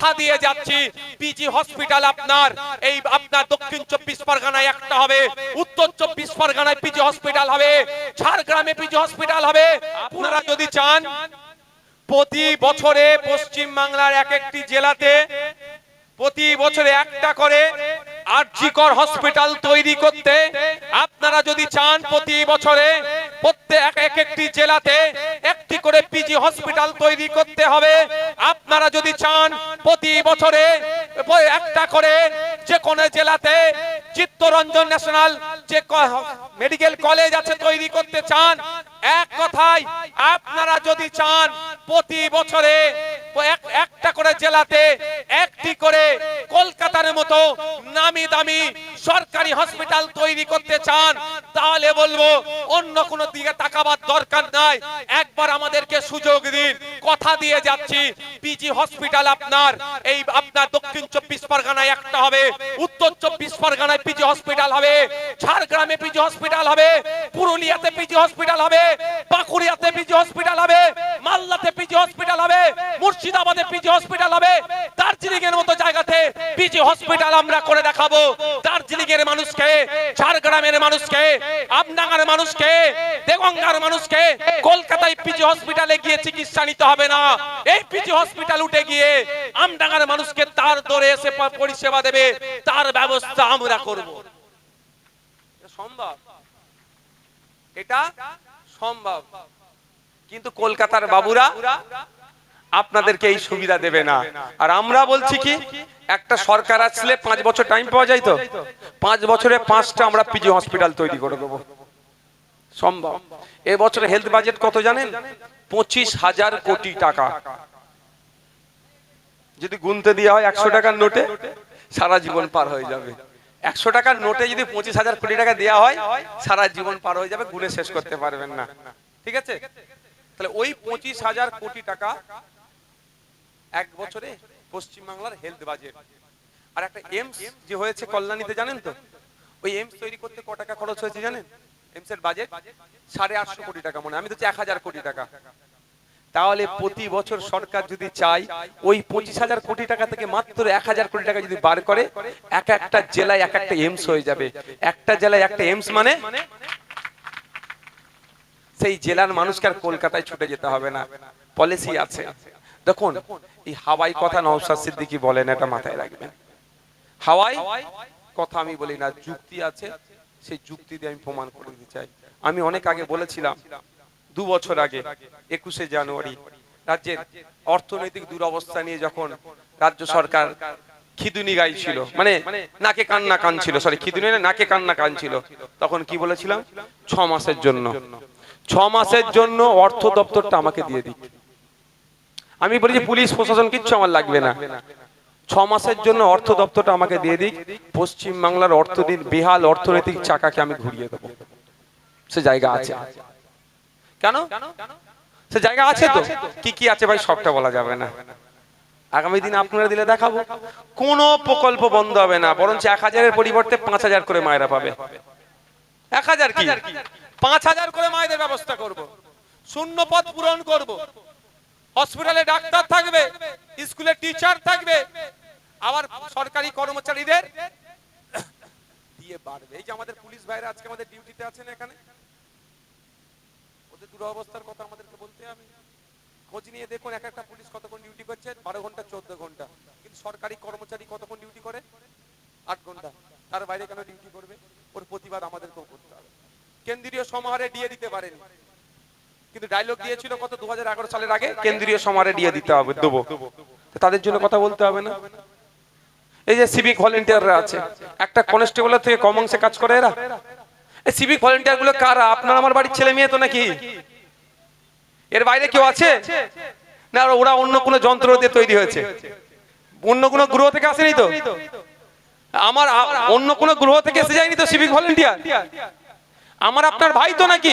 কথা দিয়ে যাচ্ছি। পিজি হসপিটাল আপনার। এই আপনার দক্ষিণ চব্বিশ পরগনায় একটা হবে। উত্তর চব্বিশ পরগনায় পিজি হসপিটাল হবে। ঝাড়গ্রামে পিজি হসপিটাল হবে। আপনারা যদি চান, প্রতি বছরে পশ্চিম বাংলার এক একটি জেলাতে প্রতি বছরে একটা করে আরজিকর হসপিটাল তৈরি করতে, আপনারা যদি চান প্রতি বছরে প্রত্যেক এক একটি জেলাতে একটি করে পিজি হসপিটাল তৈরি করতে হবে। আপনারা যদি চান, প্রতি বছরে একটা করে যে কোনো জেলাতে চিত্তরঞ্জন ন্যাশনাল যে মেডিকেল কলেজ আছে তৈরি করতে চান, এক কথায় আপনারা যদি চান, প্রতি বছরে একটা করে জেলাতে একটি করে কলকাতার মতো নামি দামি সরকারি হসপিটাল তৈরি করতে চান, তাহলে বলব অন্য কোনো দিকে তাকাবার দরকার নাই। একবার আমাদেরকে সুযোগ দিন। কথা দিয়ে যাচ্ছি, পিজি হসপিটাল আপনার, এই আপনার দক্ষিণ চব্বিশ পরগনায় একটা হবে, উত্তর চব্বিশ পরগনায় পিজি হসপিটাল হবে, ঝাড়গ্রামে পিজি হসপিটাল হবে, পুরুলিয়াতে পিজি হসপিটাল হবে বাঁকুড়িয়াতে পিজি হসপিটাল হবে, মালদাতে পিজি হসপিটাল হবে, মুর্শিদাবাদে পিজি হসপিটাল হবে দার্জিলিং এর মতো জায়গাতে পিজি হসপিটাল আমরা করে দেখাবো। দার্জিলিং এর মানুষকে, ঝাড়গ্রামের মানুষকে, আমডাঙ্গার মানুষকে, দেগঙ্গার মানুষকে কলকাতায় পিজি হসপিটালে গিয়ে চিকিৎসা নিতে হবে না। এই পিজি হসপিটাল উঠে গিয়ে আমডাঙ্গার মানুষকে তার দরে এসে পরিষেবা দেবে, তার ব্যবস্থা আমরা করব। সম্ভব? এটা সম্ভব। কিন্তু কলকাতার বাবুরা আপনাদেরকে এই সুবিধা দেবে না। আর আমরা বলছি কি? একটা সরকার আসলে পাঁচ বছর টাইম পাওয়া যায় তো? পাঁচ বছরে পাঁচটা আমরা পিজি হসপিটাল তৈরি করে দেবো। সম্ভব। এবছর হেলথ বাজেট কত জানেন? পঁচিশ হাজার কোটি টাকা। যদি গুনতে দেওয়া হয় একশো টাকার নোটে, সারা জীবন পার হয়ে যাবে। একশো টাকার নোটে যদি পঁচিশ হাজার কোটি টাকা দেওয়া হয়, সারা জীবন পার হয়ে যাবে, গুনে শেষ করতে পারবেন না। ঠিক আছে? তাহলে ওই পঁচিশ হাজার কোটি টাকা এক বছরে পশ্চিমবাংলার হেলথ বাজেট আর একটা এমস যে হয়েছে কল্যাণীতে, জানেন তো? ওই এমস তৈরি করতে ক টাকা খরচ হয়েছে জানেন? এমস এর বাজেট সাড়ে আটশো কোটি টাকা মনে আমি তো এক হাজার কোটি টাকা। তাহলে প্রতি বছর সরকার যদি চাই ওই পঁচিশ হাজার কোটি টাকা থেকে মাত্র এক হাজার কোটি টাকা যদি বার করে, এক একটা জেলায় এক একটা এমস হয়ে যাবে। একটা জেলায় একটা এমস মানে সেই জেলার মানুষকে আর কলকাতায় ছুটে যেতে হবে না। পলিসি আছে। দেখুন এই হাওয়াই কথা নওশাদ সিদ্দিকি বলেন এটা মাথায় রাখবেন। হাওয়াই কথা আমি বলি না যুক্তি আছে সেই যুক্তি দিয়ে আমি প্রমাণ করে দিতে চাই। আমি অনেক আগে বলেছিলাম দু বছর আগে একুশে জানুয়ারি রাজ্যের অর্থনৈতিক দুরবস্থা নিয়ে যখন রাজ্য সরকার খিদুনি গাইছিল মানে নাকে কান্না কানছিল সরি খিদুনি নাকে কান্না কানছিল তখন কি বলেছিলাম? ছ মাসের জন্য। ছ মাসের জন্য অর্থ দপ্তরটা আমাকে দিয়ে দিক। আমি বলি যে পুলিশ প্রশাসন কিচ্ছু আমার লাগবে না। ছ মাসের জন্য অর্থ দপ্তরটা আমাকে দিয়ে দিক। পশ্চিম বাংলার অর্থনীতি বেহাল অর্থনৈতিক চাকাকে আমি ঘুরিয়ে দেবো। সে জায়গা আছে। কেন? সে জায়গা আছে তো। কি কি আছে ভাই সবটা বলা যাবে না। আগামী দিন আপনারা দিলে দেখাবো। কোনো প্রকল্প বন্ধ হবে না। বরঞ্চ এক হাজারের পরিবর্তে পাঁচ হাজার করে মায়েরা পাবে। এক হাজার কি? পাঁচ হাজার করে মায়েদের ব্যবস্থা করব। শূন্য পদ পূরণ করব। হসপিটালে ডাক্তার থাকবে স্কুলে টিচার থাকবে, আবার সরকারি কর্মচারীদের দিয়ে বাড়বে। এই যে আমাদের পুলিশ ভাইরা আজকে আমাদের ডিউটিতে আছেন এখানে, ওদের দুরবস্থার কথা আমাদেরকে বলতে হবে। খোঁজ নিয়ে দেখুন, এক একটা পুলিশ কতক্ষণ ডিউটি করছে? বারো ঘণ্টা, চোদ্দ ঘণ্টা। কিন্তু সরকারি কর্মচারী কতক্ষণ ডিউটি করে? আট ঘণ্টা। তার বাইরে কেন ডিউটি করবে? ওর প্রতিবাদ আমাদেরকেও করতে হবে। কেন্দ্রীয় সমাহারে দিয়ে দিতে পারেনি। কিন্তু ডায়লগ দিয়েছিল কত দু হাজার এগারো সালের আগে। কেন্দ্রীয় সমারে দিয়ে দিতে হবে দেবো। তাদের জন্য কথা বলতে হবে না। এই যে সিভিক ভলেন্টিয়াররা আছে একটা কনস্টেবলের থেকে কম অংশে কাজ করে এরা? এই সিভিক ভলেন্টিয়ারগুলো কারা? আপনার আমার বাড়ির ছেলে মেয়ে তো নাকি? এর বাইরে কেউ আছে? না ওরা অন্য কোনো যন্ত্র দিয়ে তৈরি হয়েছে। অন্য কোনো গ্রহ থেকে আসেনি তো? আমার অন্য কোনো গ্রহ থেকে এসে যায়নি তো সিভিক ভলেন্টিয়ার আমার আপনার ভাই তো নাকি?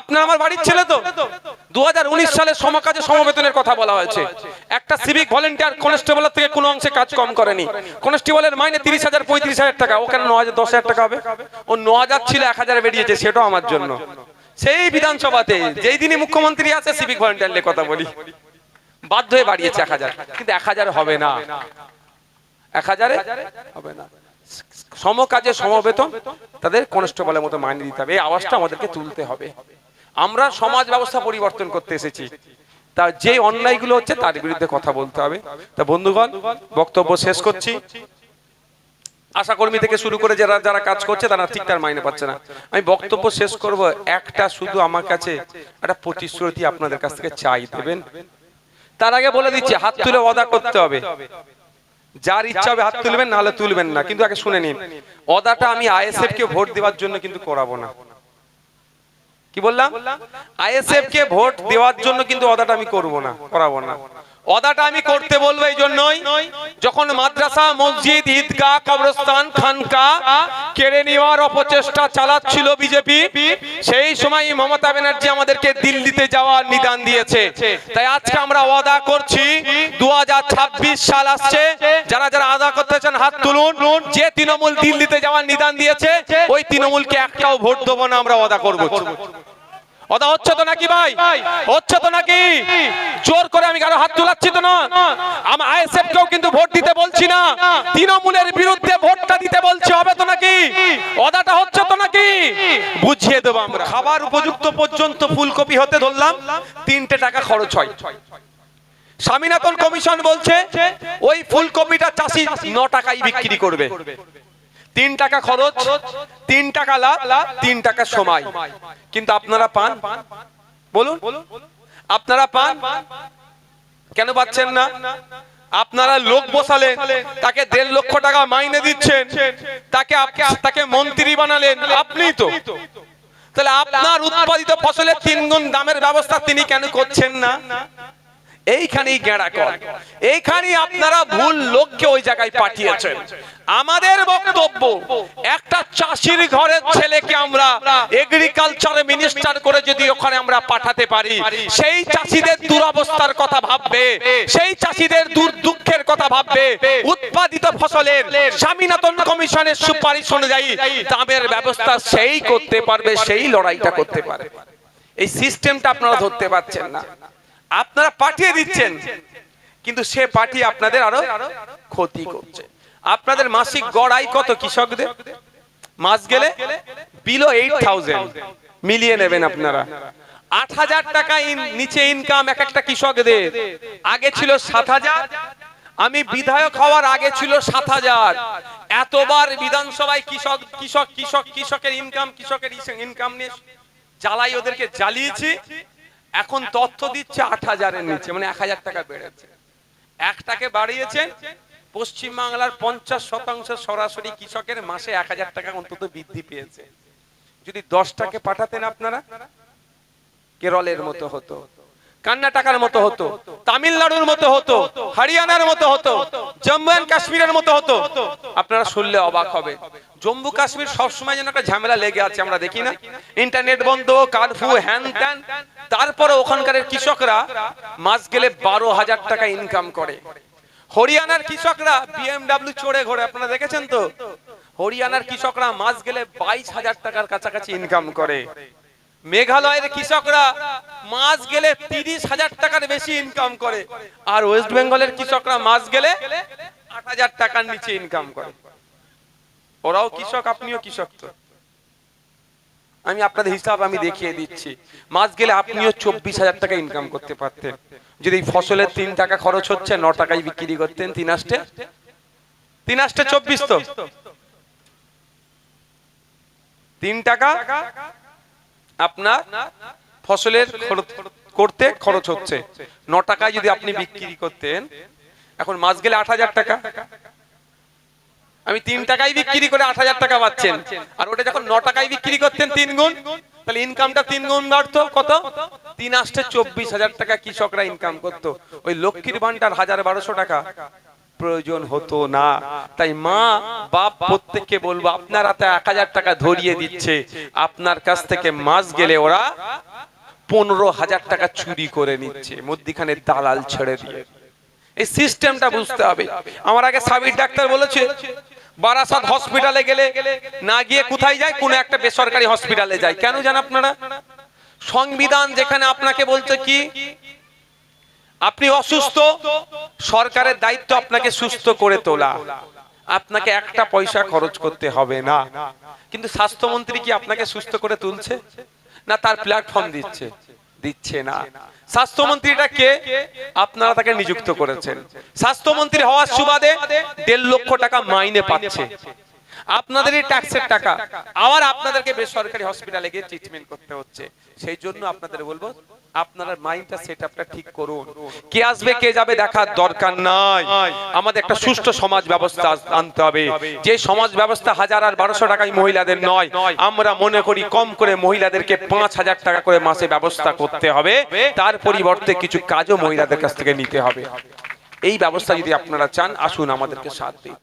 আপনার আমার বাড়ির ছেলে তো? দু হাজার উনিশ সালে সমকাজে সমবেতনের কথা বলা হয়েছে। একটা সিভিক ভলেন্টিয়ার কনস্টেবলের থেকে কোনো অংশে কাজ কম করেনি। কনস্টেবলের মাইনে তিরিশ হাজার, পঁয়ত্রিশ হাজার টাকা। ওখানে ন হাজার, দশ হাজার টাকা হবে। ও ন হাজার ছিল, এক হাজার বেরিয়েছে। সেটাও আমার জন্য। সেই বিধানসভাতে যেই দিনই মুখ্যমন্ত্রী আছে সিভিক ভলেন্টিয়ার নিয়ে কথা বলি। বাধ্য হয়ে বাড়িয়েছে এক হাজার। কিন্তু এক হাজার হবে না। এক হাজারে হবে না। সমকাজে সমবেতন, তাদের কনস্টেবলের মতো মাইনে দিতে হবে। এই আওয়াজটা আমাদেরকে তুলতে হবে। আমরা সমাজ ব্যবস্থা পরিবর্তন করতে এসেছি। তা যে অন্যায়গুলো হচ্ছে তার বিরুদ্ধে কথা বলতে হবে। তা বন্ধুগণ, বক্তব্য শেষ করছি। আশা কর্মী থেকে শুরু করে যারা যারা কাজ করছে, তারা ঠিক তার মাইনে পাচ্ছে না। আমি বক্তব্য শেষ করব। একটা শুধু আমার কাছে একটা প্রতিশ্রুতি আপনাদের কাছ থেকে চাই দেবেন। তার আগে বলে দিচ্ছি, হাত তুলে অদা করতে হবে। যার ইচ্ছা হবে হাত তুলবেন নাহলে তুলবেন না। কিন্তু আগে শুনে নিন। অদাটা আমি আইএসএফ কে ভোট দেওয়ার জন্য কিন্তু করাবো না। কি বললাম? আইএসএফ কে ভোট দেওয়ার জন্য কিন্তু অদাটা আমি করব না। করাবো না। অদাটা আমি করতে বলব এই জন্যই যখন মাদ্রাসা মসজিদ ঈদগাহ কবরস্থান খানকা কেড়ে নেওয়ার অপচেষ্টা চালাচ্ছিল বিজেপি সেই সময় মমতা ব্যানার্জি আমাদেরকে দিল্লিতে যাওয়ার নিদান দিয়েছে। তাই আজকে আমরা ওয়াদা করছি দু হাজার ছাব্বিশ সাল আসছে যারা যারা আদা করতে চান হাত তুলুন। যে তৃণমূল দিল্লিতে যাওয়ার নিদান দিয়েছে ওই তৃণমূলকে একটাও ভোট দেবো না আমরা ওয়াদা করব। ওদা হচ্ছে তো নাকি ভাই? হচ্ছে তো নাকি? জোর করে আমি কারও হাত তোলাচ্ছি তো না। আমার আইএসএফ কেও কিন্তু ভোট দিতে বলছি না। তৃণমূলের বিরুদ্ধে ভোটটা দিতে বলছি, হবে তো নাকি? ওদাটা হচ্ছে তো নাকি? বুঝিয়ে দেবো আমরা। খাবার উপযুক্ত পর্যন্ত ফুলকপি হতে ধরলাম, তিনটে টাকা খরচ হয়। স্বামীনাথন কমিশন বলছে, ওই ফুলকপিটা চাষি ন টাকায় বিক্রি করবে। তিন টাকা খরচ, তিন টাকা লাভ, তিন টাকা সময়। কিন্তু আপনারা পান? বলুন। আপনারা পান? কেন পাচ্ছেন না? আপনারা লোক বসালেন, তাকে দেড় লক্ষ টাকা মাইনে দিচ্ছেন, তাকে তাকে মন্ত্রী বানালেন আপনি তো। তাহলে আপনার উৎপাদিত ফসলের তিন গুণ দামের ব্যবস্থা তিনি কেন করছেন না? এইখানেই গেঁড়া কর। এইখানেই আপনারা ভুল লোককে ওই জায়গায় পাঠিয়েছেন। আমাদের বক্তব্য, একটা চাষির ঘরের ছেলেকে আমরা এগ্রিকালচার মিনিস্টার করে যদি ওখানে আমরা পাঠাতে পারি, সেই চাষিদের দুরবস্থার কথা ভাববে, সেই চাষিদের দূর দুঃখের কথা ভাববে, উৎপাদিত ফসলের স্বামীনাথন কমিশনের সুপারিশ অনুযায়ী দামের ব্যবস্থা সেই করতে পারবে, সেই লড়াইটা করতে পারবে। এই সিস্টেমটা আপনারা ধরতে পারছেন না। আপনারা পাঠিয়ে দিচ্ছেন। কিন্তু সে পাঠিয়ে আপনাদের আরও ক্ষতি করছে। আপনাদের মাসিক গড় আয় কত কৃষকদের? মাস গেলে বিলো এইট মিলিয়ে নেবেন আপনারা। আট হাজার টাকা নিচে ইনকাম এক একটা কৃষকদের। আগে ছিল সাত হাজার। আমি বিধায়ক হওয়ার আগে ছিল সাত হাজার। এতবার বিধানসভায় কৃষক কৃষক কৃষক কৃষকের ইনকাম কৃষকের ইনকাম নিয়ে জ্বালাই ওদেরকে জ্বালিয়েছি। এখন তথ্য দিচ্ছে আট হাজারের নিচে মানে এক হাজার টাকা বেড়েছে। একটাকে বাড়িয়েছে পশ্চিমবাংলার পঞ্চাশ শতাংশ সরাসরি কৃষকের মাসে এক হাজার টাকা অন্তত বৃদ্ধি পেয়েছে। যদি দশটাকে পাঠাতেন আপনারা কেরলের মতো হতো। কর্ণাটকার মতো হতো, তামিলনাড়ুর মতো হতো, হরিয়ানার মতো হতো, জম্মু অ্যান্ড কাশ্মীরের মতো হতো। আপনারা শুনলে অবাক হবে। জম্মু, কাশ্মীর সবসময় যেন একটা ঝামেলা লেগে আছে, আমরা দেখি না। ইন্টারনেট বন্ধ কারফু হ্যান ত্যান। তারপরে ওখানকার কৃষকরা মাস গেলে বারো হাজার টাকা ইনকাম করে। হরিয়ানার কৃষকরা বিএমডাব্লিউ চড়ে ঘোরে, আপনারা দেখেছেন তো? হরিয়ানার কৃষকরা মাস গেলে বাইশ হাজার টাকার কাছাকাছি ইনকাম করে। মেঘালয়ের কৃষকরা মাস গেলে তিরিশ হাজার টাকার বেশি ইনকাম করে। আর ওয়েস্ট বেঙ্গলের কৃষকরা মাস গেলে আট হাজার টাকার নিচে ইনকাম করে। ওরাও কৃষক, আপনিও কৃষক তো। আমি আপনাদের হিসাব আমি দেখিয়ে দিচ্ছি। মাস গেলে আপনিও চব্বিশ হাজার টাকা ইনকাম করতে পারতেন। যদি ফসলের তিন টাকা খরচ হচ্ছে, ন টাকায় বিক্রি করতেন, তিন আষ্টে তিন আষ্টে চব্বিশ তো। তিন টাকা আপনার ফসলের করতে খরচ হচ্ছে। ন টাকায় যদি আপনি বিক্রি করতেন, এখন মাস গেলে আট হাজার টাকা। আমি তিন টাকায় বিক্রি করে আট হাজার টাকা পাচ্ছেন। আর ওটা যখন ন টাকায় বিক্রি করতেন তিন গুণ, তাহলে ইনকামটা তিন গুণ বাড়তো। কত? তিন আসতে চব্বিশ হাজার টাকা কৃষকরা ইনকাম করতো। ওই লক্ষ্মীর ভান্ডার হাজার বারোশো টাকা। প্রয়োজন হতো না। তাই মা, বাপ প্রত্যেককে বলব, আপনার হাতে এক হাজার টাকা ধরিয়ে দিচ্ছে। আপনার কাছ থেকে মাস গেলে ওরা পনেরো হাজার টাকা চুরি করে নিচ্ছে, মধ্যিখানে দালাল ছেড়ে দিয়ে। এই সিস্টেমটা বুঝতে হবে। আমার আগে সাবির ডাক্তার বলেছে, বারাসাত হসপিটালে গেলে না গিয়ে কোথায় যায়, কোন একটা বেসরকারি হসপিটালে যায়। কেন জান আপনারা? সংবিধান যেখানে আপনাকে বলছে কি আপনি অসুস্থ, সরকারের দায়িত্ব আপনাকে সুস্থ করে তোলা। আপনাকে একটা পয়সা খরচ করতে হবে না। কিন্তু স্বাস্থ্যমন্ত্রী কি আপনাকে সুস্থ করে তুলছে? না, তার প্ল্যাটফর্ম দিচ্ছে। দিচ্ছে না। স্বাস্থ্যমন্ত্রীটা কে? আপনারা তাকে নিযুক্ত করেছেন। স্বাস্থ্যমন্ত্রী হওয়ার সুবাদে দেড় লক্ষ টাকা মাইনে পাচ্ছে। আপনাদের এই ট্যাক্সের টাকা। আবার আপনাদেরকে বেসরকারি হসপিটালে গিয়ে ট্রিটমেন্ট করতে হচ্ছে। সেই জন্য আপনাদের বলব আপনারা মাইন্ডটা সেট আপটা ঠিক করুন। কে আসবে কে যাবে দেখার দরকার নাই। আমাদের একটা সুষ্ঠু সমাজ ব্যবস্থা আনতে হবে। যে সমাজ ব্যবস্থা হাজার আর বারোশো টাকায় মহিলাদের নয় আমরা মনে করি কম করে মহিলাদেরকে পাঁচ হাজার টাকা করে মাসে ব্যবস্থা করতে হবে। তার পরিবর্তে কিছু কাজও মহিলাদের কাছ থেকে নিতে হবে। এই ব্যবস্থা যদি আপনারা চান আসুন আমাদেরকে সাথ দিন।